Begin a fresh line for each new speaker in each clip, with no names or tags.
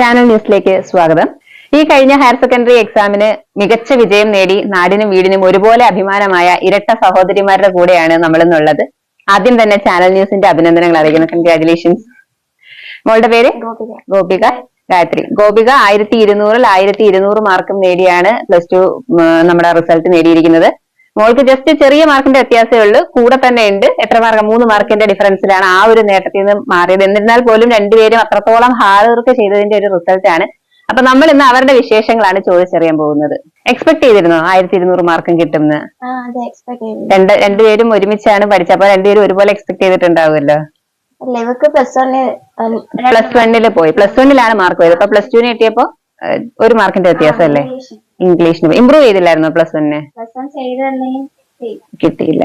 Channel ന്യൂസിലേക്ക് സ്വാഗതം. ഈ കഴിഞ്ഞ ഹയർ സെക്കൻഡറി എക്സാമിന് മികച്ച വിജയം നേടി നാടിനും വീടിനും ഒരുപോലെ അഭിമാനമായ ഇരട്ട സഹോദരിമാരുടെ കൂടെയാണ് നമ്മൾ ഇന്നുള്ളത് ആദ്യം തന്നെ ചാനൽ ന്യൂസിന്റെ അഭിനന്ദനങ്ങൾ അറിയിക്കുന്നു. കൺഗ്രാചുലേഷൻസ് മോളുടെ പേര്?
ഗോപിക.
ഗോപിക. ഗായത്രി. ഗോപിക ആയിരത്തി ഇരുന്നൂറിൽ ആയിരത്തി ഇരുന്നൂറ് മാർക്കും നേടിയാണ് പ്ലസ് ടു നമ്മുടെ റിസൾട്ട് നേടിയിരിക്കുന്നത്. മോൾക്ക് ജസ്റ്റ് ചെറിയ മാർക്കിന്റെ വ്യത്യാസമേ ഉള്ളൂ. കൂടെ തന്നെ ഉണ്ട്. എത്ര മാർക്ക്? മൂന്ന് മാർക്കിന്റെ ഡിഫറൻസിലാണ് ആ ഒരു നേട്ടത്തിൽ നിന്ന് മാറിയത്. എന്നിരുന്നാൽ പോലും രണ്ടുപേരും അത്രത്തോളം ഹാർഡ് വർക്ക് ചെയ്തതിന്റെ ഒരു റിസൾട്ട് ആണ്. അപ്പൊ നമ്മൾ ഇന്ന് അവരുടെ വിശേഷങ്ങളാണ് ചോദിച്ചറിയാൻ പോകുന്നത്. എക്സ്പെക്ട് ചെയ്തിരുന്നോ? ആയിരത്തി ഇരുന്നൂറ് മാർക്കും കിട്ടുമെന്ന്. രണ്ട് രണ്ടുപേരും ഒരുമിച്ചാണ് പഠിച്ചത്. അപ്പൊ രണ്ടുപേരും ഒരുപോലെ എക്സ്പെക്ട് ചെയ്തിട്ടുണ്ടാവുമല്ലോ?
പ്ലസ്
വണ്ണിൽ പോയി. പ്ലസ് വണ്ണിലാണ് മാർക്ക് പോയത്. അപ്പൊ പ്ലസ് ടുവിന് കിട്ടിയപ്പോ ഒരു മാർക്കിന്റെ വ്യത്യാസം അല്ലേ ഇംഗ്ലീഷിന് ഇമ്പ്രൂവ് ചെയ്തില്ലായിരുന്നോ പ്ലസ് വണ്ണിന് കിട്ടിയില്ല.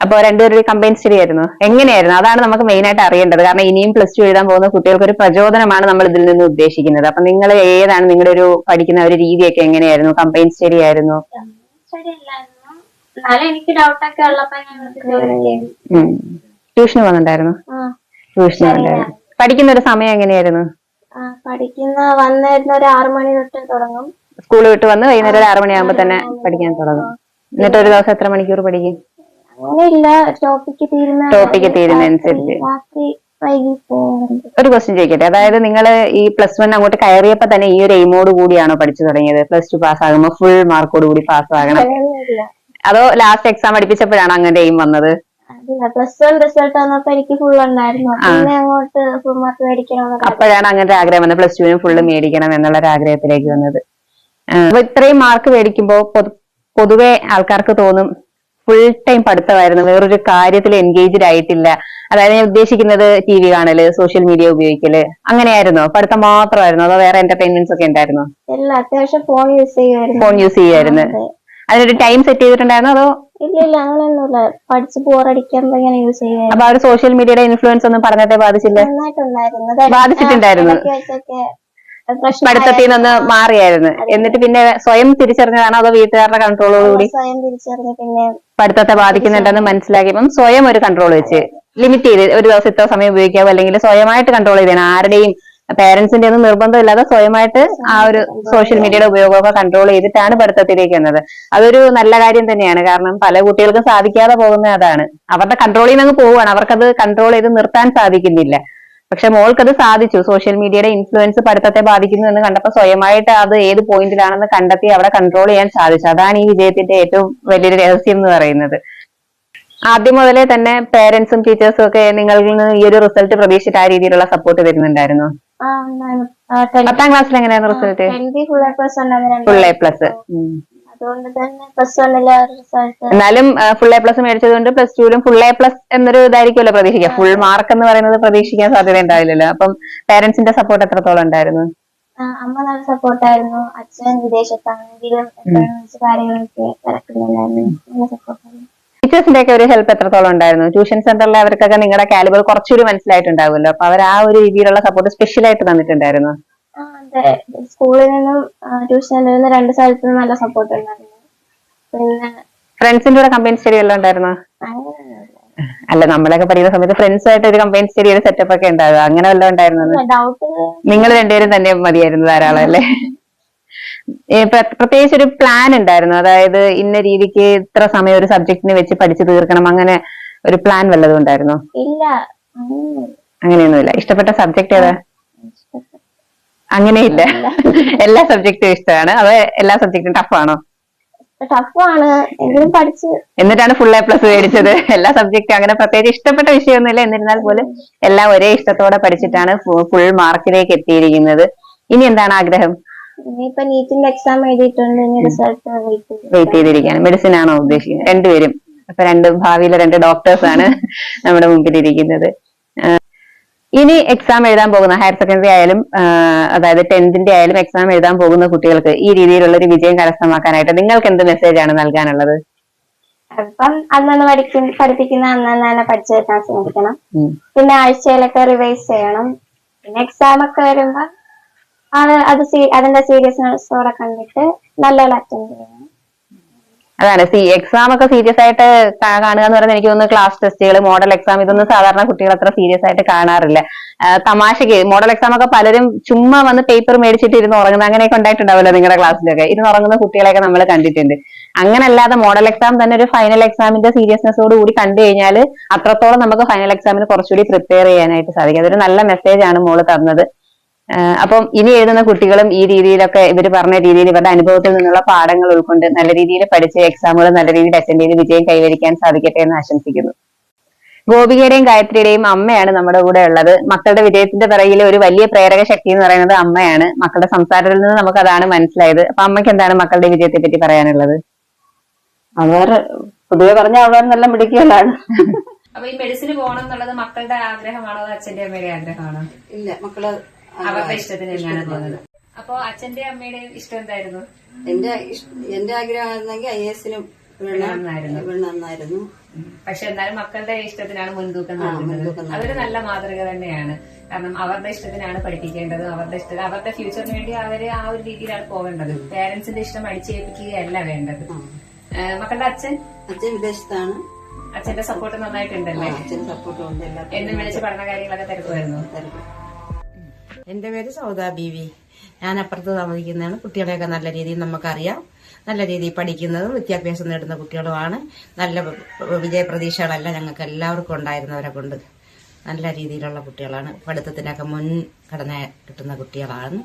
അപ്പൊ രണ്ടുപേരും കമ്പൈൻ സ്റ്റഡി ആയിരുന്നു. എങ്ങനെയായിരുന്നു? അതാണ് നമുക്ക് മെയിൻ ആയിട്ട് അറിയേണ്ടത്. കാരണം ഇനിയും പ്ലസ് ടു എഴുതാൻ പോകുന്ന കുട്ടികൾക്ക് ഒരു പ്രചോദനമാണ് നമ്മൾ ഇതിൽ നിന്ന് ഉദ്ദേശിക്കുന്നത്. അപ്പൊ നിങ്ങൾ ഏതാണ് നിങ്ങളുടെ ഒരു പഠിക്കുന്ന ഒരു രീതിയൊക്കെ എങ്ങനെയായിരുന്നു? കമ്പൈൻ സ്റ്റഡി ആയിരുന്നു?
എനിക്ക് ഡൗട്ട് ഒക്കെ ഉള്ളപ്പോ ഞാൻ
ട്യൂഷന് വന്നിട്ടായിരുന്നു ട്യൂഷന് പഠിക്കുന്ന ഒരു സമയം എങ്ങനെയായിരുന്നു?
പഠിക്കുന്ന വന്നിരുന്ന ഒരു ആറു മണി തൊട്ട് തുടങ്ങും.
സ്കൂൾ വിട്ട് വന്ന് വൈകുന്നേരം ഒരു ആറുമണിയാകുമ്പോ തന്നെ പഠിക്കാൻ തുടങ്ങും. എന്നിട്ട് ഒരു ദിവസം എത്ര മണിക്കൂർ പഠിക്കും?
അങ്ങനെയില്ല ടോപ്പിക്ക് തീരുന്ന
ടോപ്പിക്ക് തീരുന്നതനുസരിച്ച്. ഒരു ക്വസ്റ്റ്യൻ ചോദിക്കട്ടെ. അതായത് നിങ്ങൾ ഈ പ്ലസ് വൺ അങ്ങോട്ട് കയറിയപ്പോ തന്നെ ഈ ഒരു എയിമോട് കൂടിയാണോ പഠിച്ചു തുടങ്ങിയത്? പ്ലസ് ടു പാസ് ആകുമ്പോ ഫുൾ മാർക്കോട് കൂടി പാസ് ആകണം. അതോ ലാസ്റ്റ് എക്സാം അടുപ്പിച്ചപ്പോഴാണ് അങ്ങനെ എയിം വന്നത്?
പ്ലസ് വൺ റിസൾട്ട് വന്നപ്പോ എനിക്ക് ഫുൾ ഉണ്ടായിരുന്നു പിന്നെ അങ്ങോട്ട് ഫുൾ മാർക്ക് മേടിക്കണം
അപ്പോഴാണ് അങ്ങനത്തെ ആഗ്രഹം വന്നത്. പ്ലസ് ടുവിന് ഫുള്ള് മേടിക്കണം എന്നുള്ള ഒരു ആഗ്രഹത്തിലേക്ക് വന്നത്. അപ്പൊ ഇത്രയും മാർക്ക് മേടിക്കുമ്പോ പൊതു- പൊതുവെ ആൾക്കാർക്ക് തോന്നും ഫുൾ ടൈം പഠിത്തമായിരുന്നു. വേറൊരു കാര്യത്തിൽ എൻഗേജ്ഡ് ആയിട്ടില്ല. അതായത് ഞാൻ ഉദ്ദേശിക്കുന്നത് ടി വി കാണൽ സോഷ്യൽ മീഡിയ ഉപയോഗിക്കൽ. അങ്ങനെയായിരുന്നോ? പഠിത്തം മാത്രമായിരുന്നോ? അതോ വേറെ എന്റർടൈൻമെന്റ്സ് ഒക്കെ ഉണ്ടായിരുന്നോ?
അത്യാവശ്യം ഫോൺ യൂസ് ചെയ്യുമായിരുന്നു.
ഫോൺ യൂസ് ചെയ്യായിരുന്നു അതിനൊരു ടൈം സെറ്റ് ചെയ്തിട്ടുണ്ടായിരുന്നോ? അതോ
ഇല്ല ഇല്ല അങ്ങനെയൊന്നുമില്ല. പഠിച്ച് ബോറടിക്കുമ്പോ ഇങ്ങനെ യൂസ് ചെയ്യുമായിരുന്നു.
അപ്പൊ ആ ഒരു സോഷ്യൽ മീഡിയയുടെ ഇൻഫ്ലുവൻസ് ഒന്നും പഠനത്തെ ബാധിച്ചില്ല? ബാധിച്ചിട്ടുണ്ടായിരുന്നു. പഠിത്തത്തിൽ നിന്ന് മാറിയായിരുന്നു. എന്നിട്ട് പിന്നെ സ്വയം തിരിച്ചറിഞ്ഞതാണോ അതോ വീട്ടുകാരുടെ കൺട്രോളോടുകൂടി
സ്വയം തിരിച്ചറിഞ്ഞ് പിന്നെ
പഠിത്തത്തെ ബാധിക്കുന്നുണ്ടെന്ന് മനസ്സിലാക്കിയപ്പം സ്വയം ഒരു കൺട്രോൾ വെച്ച് ലിമിറ്റ് ചെയ്ത് ഒരു ദിവസം ഇത്ര സമയം ഉപയോഗിക്കാവോ? അല്ലെങ്കിൽ സ്വയമായിട്ട് കൺട്രോൾ ചെയ്തേനെ. ആരുടെയും പേരൻസിന്റെ ഒന്നും നിർബന്ധമില്ലാതെ സ്വയമായിട്ട് ആ ഒരു സോഷ്യൽ മീഡിയയുടെ ഉപയോഗമൊക്കെ കൺട്രോൾ ചെയ്തിട്ടാണ് പഠിത്തത്തിലേക്ക് വന്നത്. അതൊരു നല്ല കാര്യം തന്നെയാണ്. കാരണം പല കുട്ടികൾക്കും സാധിക്കാതെ പോകുന്ന അതാണ്. അവരുടെ കൺട്രോളിൽ നിന്ന് പോവുകയാണ്. അവർക്കത് കൺട്രോൾ ചെയ്ത് നിർത്താൻ സാധിക്കുന്നില്ല. പക്ഷെ മോൾക്കത് സാധിച്ചു. സോഷ്യൽ മീഡിയയുടെ ഇൻഫ്ലുവൻസ് പഠിത്തത്തെ ബാധിക്കുന്നു എന്ന് കണ്ടപ്പോൾ സ്വയമായിട്ട് അത് ഏത് പോയിന്റിലാണെന്ന് കണ്ടെത്തി അവിടെ കൺട്രോൾ ചെയ്യാൻ സാധിച്ചു. അതാണ് ഈ വിജയത്തിന്റെ ഏറ്റവും വലിയൊരു രഹസ്യം എന്ന് പറയുന്നത്. ആദ്യം മുതലേ തന്നെ പേരൻസും ടീച്ചേഴ്സും ഒക്കെ നിങ്ങളിൽ നിന്ന് ഈ ഒരു റിസൾട്ട് പ്രതീക്ഷിച്ചിട്ട് ആ രീതിയിലുള്ള സപ്പോർട്ട്
വരുന്നുണ്ടായിരുന്നു
പത്താം ക്ലാസ്സിൽ എങ്ങനെയായിരുന്നു റിസൾട്ട്
ഫുൾ എ പ്ലസ് അതുകൊണ്ട് തന്നെ പ്ലസ് വണ്ണിലെ റിസൾട്ട്
എന്നാലും ഫുൾ എ പ്ലസ് മേടിച്ചതുകൊണ്ട് പ്ലസ് ടുവിലും ഫുൾ എ പ്ലസ് എന്നൊരു ഇതായിരിക്കുമല്ലോ പ്രതീക്ഷിക്കാം ഫുൾ മാർക്ക് എന്ന് പറയുന്നത് പ്രതീക്ഷിക്കാൻ സാധ്യത ഉണ്ടാവില്ലല്ലോ. അപ്പം പേരൻസിന്റെ സപ്പോർട്ട് എത്രത്തോളം ഉണ്ടായിരുന്നു?
അമ്മ നല്ല സപ്പോർട്ടായിരുന്നു അച്ഛൻ വിദേശത്താണെങ്കിലും കാര്യങ്ങളൊക്കെ തിരക്കുന്നുണ്ടായിരുന്നു സപ്പോർട്ടായിരുന്നു
ടീച്ചേഴ്സിന്റെ ഒക്കെ ഒരു ഹെൽപ്പ് എത്രത്തോളം ഉണ്ടായിരുന്നു? ട്യൂഷൻ സെന്ററിൽ അവർക്കൊക്കെ നിങ്ങളുടെ കാലിബർ കുറച്ചൊരു മനസ്സിലായിട്ടുണ്ടാവുമല്ലോ. അപ്പൊ അവർ ആ ഒരു രീതിയിലുള്ള സപ്പോർട്ട് സ്പെഷ്യൽ ആയിട്ട് തന്നിട്ടുണ്ടായിരുന്നു?
സ്കൂളിൽ നിന്നും ട്യൂഷനിൽ നിന്ന് രണ്ട് സ്ഥലത്തു നിന്നും നല്ല സപ്പോർട്ട് ഉണ്ടായിരുന്നു. പിന്നെ
ഫ്രണ്ട്സിന്റെ കൂടെ കമ്പൈൻ സ്റ്റഡി എല്ലാം ഉണ്ടായിരുന്നോ? അല്ല നമ്മളൊക്കെ പഠിക്കുന്ന സമയത്ത് ഫ്രണ്ട്സ് ആയിട്ട് ഒരു കമ്പൈൻ ഒരു സെറ്റപ്പ് ഒക്കെ ഉണ്ടാവുക. അങ്ങനെ വല്ലതും
ഉണ്ടായിരുന്നു?
നിങ്ങൾ രണ്ടുപേരും തന്നെ മതിയായിരുന്നു ധാരാളം അല്ലേ? പ്രത്യേകിച്ച് ഒരു പ്ലാൻ ഉണ്ടായിരുന്നു. അതായത് ഇന്ന രീതിക്ക് ഇത്ര സമയം ഒരു സബ്ജക്റ്റിന് വെച്ച് പഠിച്ചു തീർക്കണം. അങ്ങനെ ഒരു പ്ലാൻ വല്ലതും ഉണ്ടായിരുന്നോ?
ഇല്ല. അങ്ങനെയൊന്നുമില്ല.
ഇഷ്ടപ്പെട്ട സബ്ജക്ട് ഏതാ? അങ്ങനെയില്ല. എല്ലാ സബ്ജക്റ്റും ഇഷ്ടമാണ്. അത് എല്ലാ സബ്ജക്റ്റും ടഫ്
ടഫാണ് എങ്കിലും പഠിച്ച്.
എന്നിട്ടാണ് ഫുൾ എ പ്ലസ് മേടിച്ചത്. എല്ലാ സബ്ജക്റ്റും അങ്ങനെ പ്രത്യേകിച്ച് ഇഷ്ടപ്പെട്ട വിഷയമൊന്നുമില്ല. എന്നിരുന്നാൽ പോലും എല്ലാം ഒരേ ഇഷ്ടത്തോടെ പഠിച്ചിട്ടാണ് ഫുൾ മാർക്കിലേക്ക് എത്തിയിരിക്കുന്നത്. ഇനി എന്താണ് ആഗ്രഹം?
ഇനിയിപ്പൊ നീറ്റിന്റെ എക്സാം എഴുതിയിട്ടുണ്ട്. ഇനി റിസൾട്ട് വെയിറ്റ്
ചെയ്തിരിക്കുകയാണ്. മെഡിസിൻ ആണോ ഉദ്ദേശിക്കുന്നത്? രണ്ടുപേരും. അപ്പൊ രണ്ട് ഭാവിയിലെ രണ്ട് ഡോക്ടേഴ്സ് ആണ് നമ്മുടെ മുമ്പിൽ ഇരിക്കുന്നത്. ആഹ് ഇനി എക്സാം എഴുതാൻ പോകുന്ന ഹയർ സെക്കൻഡറി ആയാലും അതായത് ടെൻത്തിന്റെ ആയാലും എക്സാം എഴുതാൻ പോകുന്ന കുട്ടികൾക്ക് ഈ രീതിയിലുള്ള ഒരു വിജയം കരസ്ഥമാക്കാനായിട്ട് നിങ്ങൾക്ക് എന്ത് മെസ്സേജ് ആണ് നൽകാനുള്ളത്?
അപ്പം അന്നന്ന് പഠിക്കും പഠിപ്പിക്കുന്ന തന്നെ പഠിച്ചു വെക്കാൻ ശ്രമിക്കണം. പിന്നെ ആഴ്ചയിലൊക്കെ റിവൈസ് ചെയ്യണം. പിന്നെ എക്സാം ഒക്കെ വരുമ്പോ അത് അതിന്റെ സീരിയസ്നെസ്സോടെ കണ്ടിട്ട് നല്ലോണം അറ്റൻഡ് ചെയ്യണം.
അതാണ്. സി എക്സാം ഒക്കെ സീരിയസ് ആയിട്ട് കാണുക എന്ന് പറയുന്നത് എനിക്ക് തോന്നുന്നു ക്ലാസ് ടെസ്റ്റുകൾ മോഡൽ എക്സാം ഇതൊന്നും സാധാരണ കുട്ടികൾ അത്ര സീരിയസ് ആയിട്ട് കാണാറില്ല. തമാശക്ക് മോഡൽ എക്സാം ഒക്കെ പലരും ചുമ്മാ വന്ന് പേപ്പർ മേടിച്ചിട്ട് ഇരുന്ന് ഉറങ്ങുന്ന അങ്ങനെയൊക്കെ ഉണ്ടായിട്ടുണ്ടാവില്ല നിങ്ങളുടെ ക്ലാസ്സിലൊക്കെ ഇരുന്ന് ഉറങ്ങുന്ന കുട്ടികളെയൊക്കെ നമ്മൾ കണ്ടിട്ടുണ്ട്. അങ്ങനല്ലാതെ മോഡൽ എക്സാം തന്നെ ഒരു ഫൈനൽ എക്സാമിന്റെ സീരിയസ്നെസ്സോട് കൂടി കണ്ടു കഴിഞ്ഞാൽ അത്രത്തോളം നമുക്ക് ഫൈനൽ എക്സാമിന് കുറച്ചുകൂടി പ്രിപ്പയർ ചെയ്യാനായിട്ട് സാധിക്കും. അതൊരു നല്ല മെസ്സേജ് ആണ് മോൾ തന്നത്. അപ്പം ഇനി എഴുതുന്ന കുട്ടികളും ഈ രീതിയിലൊക്കെ ഇവർ പറഞ്ഞ രീതിയിൽ ഇവരുടെ അനുഭവത്തിൽ നിന്നുള്ള പാഠങ്ങൾ ഉൾക്കൊണ്ട് നല്ല രീതിയിൽ പഠിച്ച് എക്സാമുകൾ നല്ല രീതിയിൽ അറ്റൻഡ് ചെയ്ത് വിജയം കൈവരിക്കാൻ സാധിക്കട്ടെ എന്ന് ആശംസിക്കുന്നു. ഗോപികയുടെയും ഗായത്രിയുടെയും അമ്മയാണ് നമ്മുടെ കൂടെ ഉള്ളത്. മക്കളുടെ വിജയത്തിന്റെ പിറകിൽ ഒരു വലിയ പ്രേരക ശക്തി എന്ന് പറയുന്നത് അമ്മയാണ്. മക്കളുടെ സംസാരത്തിൽ നിന്ന് നമുക്ക് അതാണ് മനസ്സിലായത്. അപ്പൊ അമ്മയ്ക്ക് എന്താണ് മക്കളുടെ വിജയത്തെ പറ്റി പറയാനുള്ളത്?
അവർ പൊതുവെ പറഞ്ഞ അവർ നല്ല മിടുക്കികളാണ്.
അപ്പൊ ഈ മെഡിസിന് പോകണം എന്നുള്ളത് മക്കളുടെ ആഗ്രഹമാണോ അതോ അച്ഛന്റെ അമ്മയുടെ ആഗ്രഹമാണോ?
ഇല്ല മക്കൾ
അവരുടെ ഇഷ്ടത്തിന് തന്നെയാണ് പോകുന്നത് അപ്പൊ അച്ഛന്റെ അമ്മയുടെ ഇഷ്ടം എന്തായിരുന്നു?
എന്റെ എന്റെ ആഗ്രഹമായിരുന്നെങ്കിൽ ഐ എസിനും നന്നായിരുന്നു
പക്ഷെ എന്നാലും മക്കളുടെ ഇഷ്ടത്തിനാണ് മുൻതൂക്കം നൽകുന്നത്. അതൊരു നല്ല മാതൃക തന്നെയാണ്. കാരണം അവരുടെ ഇഷ്ടത്തിനാണ് പഠിപ്പിക്കേണ്ടത്. അവരുടെ ഇഷ്ടം അവരുടെ ഫ്യൂച്ചറിന് വേണ്ടി അവർ ആ ഒരു രീതിയിലാണ് പോകേണ്ടത്. പേരൻസിന്റെ ഇഷ്ടം അടിച്ചേൽപ്പിക്കുകയല്ല വേണ്ടത്. മക്കളുടെ അച്ഛൻ?
അച്ഛൻ വിദേശത്താണ്
അച്ഛന്റെ സപ്പോർട്ട് നന്നായിട്ടുണ്ടല്ലേ? എന്നും വിളിച്ച് പഠന കാര്യങ്ങളൊക്കെ തിരക്കുമായിരുന്നു.
തരും.
എന്റെ പേര് സൗദാ ബീവി. ഞാൻ അപ്പുറത്ത് താമസിക്കുന്നതാണ്. കുട്ടികളെയൊക്കെ നല്ല രീതിയിൽ നമുക്കറിയാം. നല്ല രീതിയിൽ പഠിക്കുന്നതും വിദ്യാഭ്യാസം നേടുന്ന കുട്ടികളുമാണ്. നല്ല വിജയപ്രതീക്ഷകളെല്ലാം ഞങ്ങൾക്ക് എല്ലാവർക്കും ഉണ്ടായിരുന്നവരെ കൊണ്ട്. നല്ല രീതിയിലുള്ള കുട്ടികളാണ്. പഠിത്തത്തിനൊക്കെ മുൻഘടന കിട്ടുന്ന കുട്ടികളാണ്.